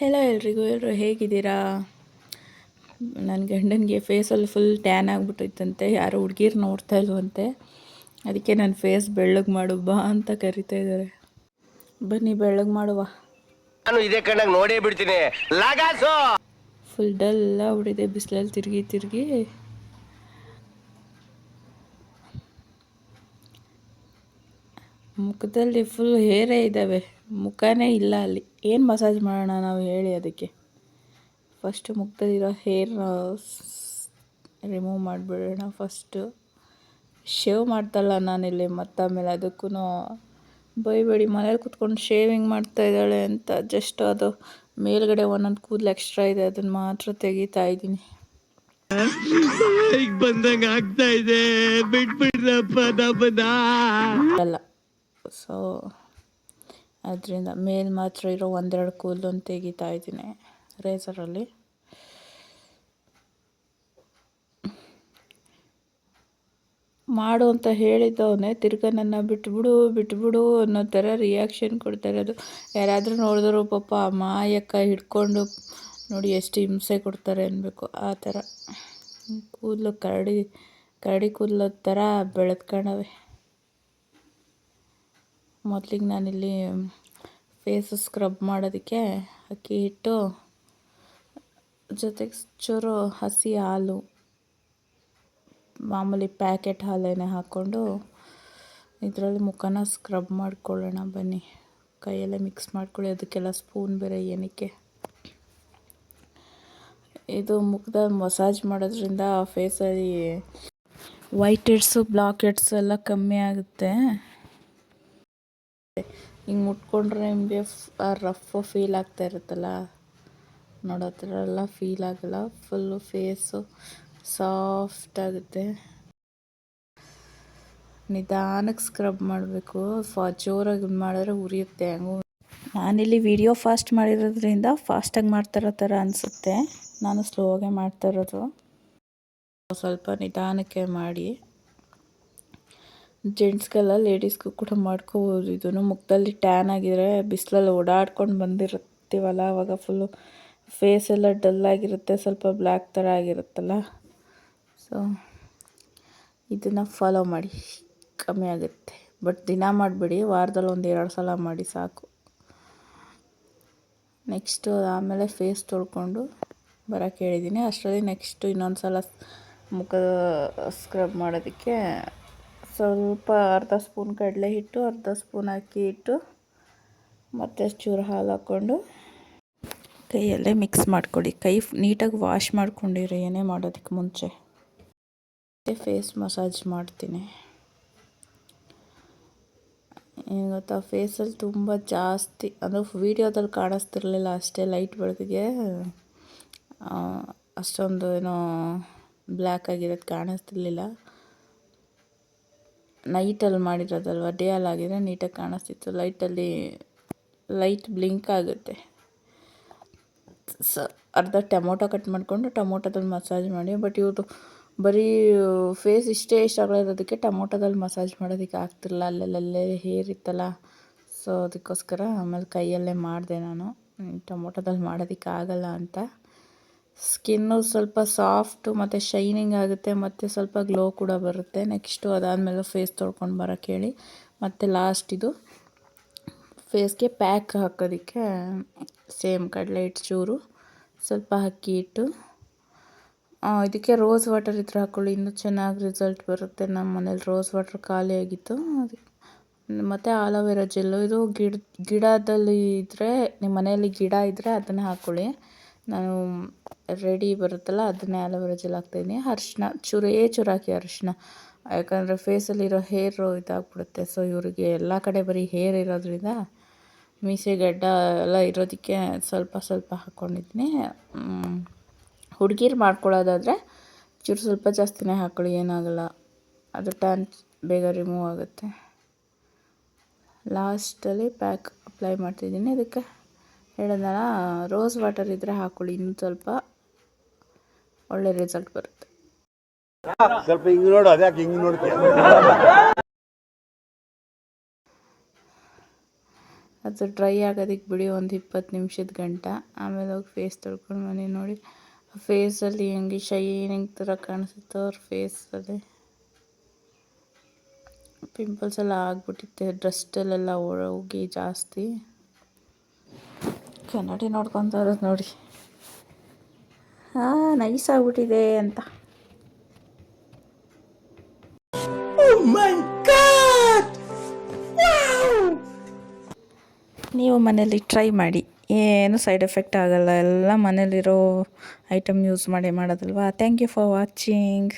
Hello ಎಲ್ರಿಗೂ ಎಲ್ಲರೂ ಹೇಗಿದ್ದೀರಾ? ನನ್ನ ಗಂಡನಿಗೆ ಫೇಸಲ್ಲಿ ಫುಲ್ ಟ್ಯಾನ್ ಆಗಿಬಿಟ್ಟೈತಂತೆ ಯಾರು ಹುಡುಗಿರು ನೋಡ್ತಾ ಇಲ್ವಂತೆ ಅದಕ್ಕೆ ನನ್ನ ಫೇಸ್ ಬೆಳ್ಳಗೆ ಮಾಡು ಬಾ ಅಂತ ಕರಿತಾ ಇದ್ದಾರೆ ಬನ್ನಿ ಬೆಳ್ಳಗೆ ಮಾಡುವ. ನಾನು ಇದೇ ಕಣ್ಣಾಗ ನೋಡೇ ಬಿಡ್ತೀನಿ. ಲಗಾಸು! ಫುಲ್ ಡಲ್ಲ ಆಗ್ಬಿಟ್ಟಿದೆ ಬಿಸಿಲಲ್ಲಿ ತಿರುಗಿ ತಿರುಗಿ. ಮುಖದಲ್ಲಿ ಫುಲ್ ಹೇರೇ ಇದ್ದಾವೆ ಮುಖನೇ ಇಲ್ಲ ಅಲ್ಲಿ. ಏನು ಮಸಾಜ್ ಮಾಡೋಣ ನಾವು ಹೇಳಿ ಅದಕ್ಕೆ. ಫಸ್ಟು ಮುಖದಲ್ಲಿರೋ ಹೇರ್ ರಿಮೂವ್ ಮಾಡಿಬಿಡೋಣ ಫಸ್ಟು ಶೇವ್ ಮಾಡ್ತಲ್ಲ ನಾನಿಲ್ಲಿ ಮತ್ತಾಮೇಲೆ ಅದಕ್ಕೂ ಬೈಬೇಡಿ ಮನೇಲಿ ಕುತ್ಕೊಂಡು ಶೇವಿಂಗ್ ಮಾಡ್ತಾ ಇದ್ದಾಳೆ ಅಂತ ಜಸ್ಟ್ ಅದು ಮೇಲ್ಗಡೆ ಒಂದೊಂದು ಕೂದಲು ಎಕ್ಸ್ಟ್ರಾ ಇದೆ ಅದನ್ನು ಮಾತ್ರ ತೆಗಿತಾ ಇದ್ದೀನಿ. ಬಂದಂಗೆ ಆಗ್ತಾ ಇದೆ. ಬಿಟ್ಬಿಡ್ರಪ್ಪ ಅಲ್ಲ. ಸೊ ಅದರಿಂದ ಮೇಲ್ ಮಾತ್ರ ಇರೋ ಒಂದೆರಡು ಕೂದಲನ್ನು ತೆಗಿತಾ ಇದ್ದೀನಿ ರೇಸರಲ್ಲಿ ಮಾಡು ಅಂತ ಹೇಳಿದ್ದವನೇ ತಿರ್ಗ ನನ್ನ ಬಿಟ್ಬಿಡು ಬಿಟ್ಬಿಡು ಅನ್ನೋ ಥರ ರಿಯಾಕ್ಷನ್ ಕೊಡ್ತಾ ಇರೋದು. ಯಾರಾದರೂ ನೋಡಿದ್ರು ಪಾಪ ಮಾಯಕ್ಕ ಹಿಡ್ಕೊಂಡು ನೋಡಿ ಎಷ್ಟು ಹಿಂಸೆ ಕೊಡ್ತಾರೆ ಅನ್ಬೇಕು. ಆ ಥರ. ಕೂದಲು ಕರಡಿ ಕರಡಿ ಕೂದಲು ಥರ ಬೆಳೆದ್ಕೊಂಡವೆ. ಮೊದಲಿಗೆ ನಾನಿಲ್ಲಿ ಫೇಸ್ ಸ್ಕ್ರಬ್ ಮಾಡೋದಕ್ಕೆ ಅಕ್ಕಿ ಹಿಟ್ಟು, ಜೊತೆಗೆ ಚೂರು ಹಸಿ ಹಾಲು, ಮಾಮೂಲಿ ಪ್ಯಾಕೆಟ್ ಹಾಲೇನೆ ಹಾಕ್ಕೊಂಡು ಇದರಲ್ಲಿ ಮುಖನ ಸ್ಕ್ರಬ್ ಮಾಡ್ಕೊಳ್ಳೋಣ ಬನ್ನಿ. ಕೈಯಲ್ಲೇ ಮಿಕ್ಸ್ ಮಾಡ್ಕೊಳ್ಳಿ, ಅದಕ್ಕೆಲ್ಲ ಸ್ಪೂನ್ ಬೇರೆ ಏನಕ್ಕೆ. ಇದು ಮುಖದ ಮಸಾಜ್ ಮಾಡೋದ್ರಿಂದ ಫೇಸಲ್ಲಿ ವೈಟ್ ಹೆಡ್ಸು ಬ್ಲಾಕ್ ಹೆಡ್ಸು ಎಲ್ಲ ಕಮ್ಮಿ ಆಗುತ್ತೆ. ಹಿಂಗೆ ಮುಟ್ಕೊಂಡ್ರೆ ನಿಮಗೆ ರಫ್ ಫೀಲ್ ಆಗ್ತಾ ಇರುತ್ತಲ್ಲ? ನೋಡೋ ಫೀಲ್ ಆಗಲ್ಲ. ಫುಲ್ಲು ಫೇಸು ಸಾಫ್ಟ್ ಆಗುತ್ತೆ. ನಿಧಾನಕ್ಕೆ ಸ್ಕ್ರಬ್ ಮಾಡಬೇಕು. ಫಾ, ಜೋರಾಗಿ ಮಾಡಿದ್ರೆ ಉರಿಯುತ್ತೆ ಹಂಗೂ. ನಾನಿಲ್ಲಿ ವಿಡಿಯೋ ಫಾಸ್ಟ್ ಮಾಡಿರೋದ್ರಿಂದ ಫಾಸ್ಟಾಗಿ ಮಾಡ್ತಿರೋ ಥರ ಅನಿಸುತ್ತೆ. ನಾನು ಸ್ಲೋಗೆ ಮಾಡ್ತಾ ಇರೋದು. ಸ್ವಲ್ಪ ನಿಧಾನಕ್ಕೆ ಮಾಡಿ. ಜೆಂಟ್ಸ್ಗೆಲ್ಲ ಲೇಡೀಸ್ಗೂ ಕೂಡ ಮಾಡ್ಕೋಬೋದು. ಇದನ್ನು ಮುಖದಲ್ಲಿ ಟ್ಯಾನ್ ಆಗಿದ್ರೆ ಬಿಸಿಲಲ್ಲಿ ಓಡಾಡ್ಕೊಂಡು ಬಂದಿರ್ತೀವಲ್ಲ ಆವಾಗ ಫುಲ್ಲು ಫೇಸ್ ಎಲ್ಲ ಆಗಿರುತ್ತೆ, ಸ್ವಲ್ಪ ಬ್ಲ್ಯಾಕ್ ಥರ ಆಗಿರುತ್ತಲ್ಲ. ಸೊ ಇದನ್ನು ಫಾಲೋ ಮಾಡಿ. ಕಮ್ಮಿ ಆಗುತ್ತೆ. ಬಟ್ ದಿನ ಮಾಡಿಬಿಡಿ, ವಾರದಲ್ಲಿ ಒಂದು ಎರಡು ಸಲ ಮಾಡಿ ಸಾಕು. ನೆಕ್ಸ್ಟು ಆಮೇಲೆ ಫೇಸ್ ತೊಳ್ಕೊಂಡು ಬರೋಕ್ಕೆ ಹೇಳಿದ್ದೀನಿ ಅಷ್ಟರಲ್ಲಿ ನೆಕ್ಸ್ಟು ಇನ್ನೊಂದು ಸಲ ಮುಖ ಸ್ಕ್ರಬ್ ಮಾಡೋದಕ್ಕೆ ಸ್ವಲ್ಪ ಅರ್ಧ ಸ್ಪೂನ್ ಕಡಲೆ ಹಿಟ್ಟು, ಅರ್ಧ ಸ್ಪೂನ್ ಅಕ್ಕಿ ಹಿಟ್ಟು, ಮತ್ತು ಚೂರು ಹಾಲು ಹಾಕ್ಕೊಂಡು ಕೈಯಲ್ಲೇ ಮಿಕ್ಸ್ ಮಾಡ್ಕೊಳ್ಳಿ ಕೈ ನೀಟಾಗಿ ವಾಶ್ ಮಾಡ್ಕೊಂಡಿರಿ, ಏನೇ ಮಾಡೋದಕ್ಕೆ ಮುಂಚೆ. ಫೇಸ್ ಮಸಾಜ್ ಮಾಡ್ತೀನಿ. ಏನು ಗೊತ್ತಾ ಫೇಸಲ್ಲಿ ತುಂಬ ಜಾಸ್ತಿ, ಅಂದರೆ ವೀಡಿಯೋದಲ್ಲಿ ಕಾಣಿಸ್ತಿರ್ಲಿಲ್ಲ ಅಷ್ಟೇ ಲೈಟ್ ಬೆಳಕಿಗೆ. ಅಷ್ಟೊಂದು ಏನೋ ಬ್ಲ್ಯಾಕ್ ಆಗಿರೋದು ಕಾಣಿಸ್ತಿರ್ಲಿಲ್ಲ. ನೈಟಲ್ಲಿ ಮಾಡಿರೋದಲ್ವ? ಡೇ ಅಲ್ಲಿ ಆಗಿದ್ರೆ ನೀಟಾಗಿ ಕಾಣಿಸ್ತಿತ್ತು. ಲೈಟಲ್ಲಿ ಲೈಟ್ ಬ್ಲಿಂಕ್ ಆಗುತ್ತೆ. ಸ ಅರ್ಧ ಟೊಮೊಟೊ ಕಟ್ ಮಾಡಿಕೊಂಡು ಟೊಮೊಟೊದಲ್ಲಿ ಮಸಾಜ್ ಮಾಡಿ ಬಟ್ ಇವರು ಬರೀ ಫೇಸ್ ಇಷ್ಟೇ ಇಷ್ಟ ಇರೋದಕ್ಕೆ ಟೊಮೊಟೊದಲ್ಲಿ ಮಸಾಜ್ ಮಾಡೋದಕ್ಕೆ ಆಗ್ತಿರಲಿಲ್ಲ. ಅಲ್ಲಲ್ಲೇ ಹೇರ್ ಇತ್ತಲ್ಲ. ಸೊ ಅದಕ್ಕೋಸ್ಕರ ಆಮೇಲೆ ಕೈಯಲ್ಲೇ ಮಾಡಿದೆ ನಾನು. ಟೊಮೊಟೊದಲ್ಲಿ ಮಾಡೋದಕ್ಕೆ ಆಗಲ್ಲ ಅಂತ. ಸ್ಕಿನ್ನು ಸ್ವಲ್ಪ ಸಾಫ್ಟು, ಮತ್ತು ಶೈನಿಂಗ್ ಆಗುತ್ತೆ, ಮತ್ತು ಸ್ವಲ್ಪ ಗ್ಲೋ ಕೂಡ ಬರುತ್ತೆ. ನೆಕ್ಸ್ಟು ಅದಾದಮೇಲೆ ಫೇಸ್ ತೊಳ್ಕೊಂಡು ಬರೋಕ್ಕೆ ಹೇಳಿ. ಮತ್ತು ಲಾಸ್ಟ್ ಇದು, ಫೇಸ್ಗೆ ಪ್ಯಾಕ್ ಹಾಕೋದಕ್ಕೆ ಸೇಮ್ ಕಡಲೆ ಹಿಟ್ಟು, ಚೂರು, ಸ್ವಲ್ಪ ಅಕ್ಕಿ ಹಿಟ್ಟು. ಇದಕ್ಕೆ ರೋಸ್ ವಾಟರ್ ಇದ್ರೆ ಹಾಕ್ಕೊಳ್ಳಿ ಇನ್ನೂ ಚೆನ್ನಾಗಿ ರಿಸಲ್ಟ್ ಬರುತ್ತೆ. ನಮ್ಮ ಮನೇಲಿ ರೋಸ್ ವಾಟರ್ ಖಾಲಿ ಆಗಿತ್ತು. ಅದಕ್ಕೆ ಮತ್ತು ಆಲೋವೆರಾ ಜೆಲ್ಲು. ಇದು ಗಿಡ, ಗಿಡದಲ್ಲಿ ಇದ್ದರೆ ನಿಮ್ಮ ಮನೆಯಲ್ಲಿ ಗಿಡ ಇದ್ದರೆ ಅದನ್ನು ಹಾಕ್ಕೊಳ್ಳಿ ನಾನು ರೆಡಿ ಬರುತ್ತಲ್ಲ, ಅದನ್ನೇ ಆಲೋವೆರಾ ಜೆಲ್ ಹಾಕ್ತಾಯಿದ್ದೀನಿ ಅರ್ಶಿನ, ಚೂರೇ ಚೂರು ಹಾಕಿ ಅರಿಶಿನ. ಯಾಕಂದರೆ ಫೇಸಲ್ಲಿರೋ ಹೇರು ಇದಾಗ್ಬಿಡುತ್ತೆ ಸೊ ಇವರಿಗೆ ಎಲ್ಲ ಕಡೆ ಬರೀ ಹೇರ್ ಇರೋದ್ರಿಂದ ಮೀಸೆ ಗಡ್ಡ ಎಲ್ಲ ಇರೋದಕ್ಕೆ ಸ್ವಲ್ಪ ಸ್ವಲ್ಪ ಹಾಕ್ಕೊಂಡಿದ್ದೀನಿ ಹುಡುಗಿರು ಮಾಡ್ಕೊಳ್ಳೋದಾದರೆ ಚೂರು ಸ್ವಲ್ಪ ಜಾಸ್ತಿನೇ ಹಾಕ್ಕೊಳ್ಳಿ ಏನಾಗಲ್ಲ. ಅದು ಟ್ಯಾನ್ ಬೇಗ ರಿಮೂವ್ ಆಗುತ್ತೆ. ಲಾಸ್ಟಲ್ಲಿ ಪ್ಯಾಕ್ ಅಪ್ಲೈ ಮಾಡ್ತಿದ್ದೀನಿ ಅದಕ್ಕೆ ಹೇಳಿದ್ನಲ್ಲ ರೋಸ್ ವಾಟರ್ ಇದ್ದರೆ ಹಾಕೊಳ್ಳಿ ಇನ್ನೂ ಸ್ವಲ್ಪ ಒಳ್ಳೆ ರಿಸಲ್ಟ್ ಬರುತ್ತೆ. ಸ್ವಲ್ಪ ಹಿಂಗೆ ನೋಡು ಅದ್ಯಾಕೆ ಹಿಂಗೆ ನೋಡ್ತೀಯ? ಅದು ಡ್ರೈ ಆಗೋದಕ್ಕೆ ಬಿಡಿ ಒಂದು ಇಪ್ಪತ್ತು ನಿಮಿಷದ ಗಂಟ. ಆಮೇಲೆ ಹೋಗಿ ಫೇಸ್ ತೊಳ್ಕೊಂಡು ಮನೆ ನೋಡಿ. ಫೇಸಲ್ಲಿ ಹೆಂಗೆ ಶೈನಿಂಗ್ ಥರ ಕಾಣಿಸುತ್ತೋ ಅವ್ರ ಫೇಸಲ್ಲಿ ಪಿಂಪಲ್ಸ್ ಎಲ್ಲ ಆಗ್ಬಿಟ್ಟಿತ್ತೆ ಡ್ರಸ್ಟಲ್ಲೆಲ್ಲ ಹೋಗಿ ಜಾಸ್ತಿ. ಕನ್ನಡಿ ನೋಡ್ಕೊತ ಇರೋದು ನೋಡಿ. ಹಾಂ ನೈಸ್ ಆಗ್ಬಿಟ್ಟಿದೆ ಅಂತ. ನೀವು ಮನೇಲಿ ಟ್ರೈ ಮಾಡಿ. ಏನು ಸೈಡ್ ಎಫೆಕ್ಟ್ ಆಗಲ್ಲ. ಎಲ್ಲ ಮನೇಲಿರೋ ಐಟಮ್ ಯೂಸ್ ಮಾಡಿ ಮಾಡೋದಲ್ವಾ? Thank you for watching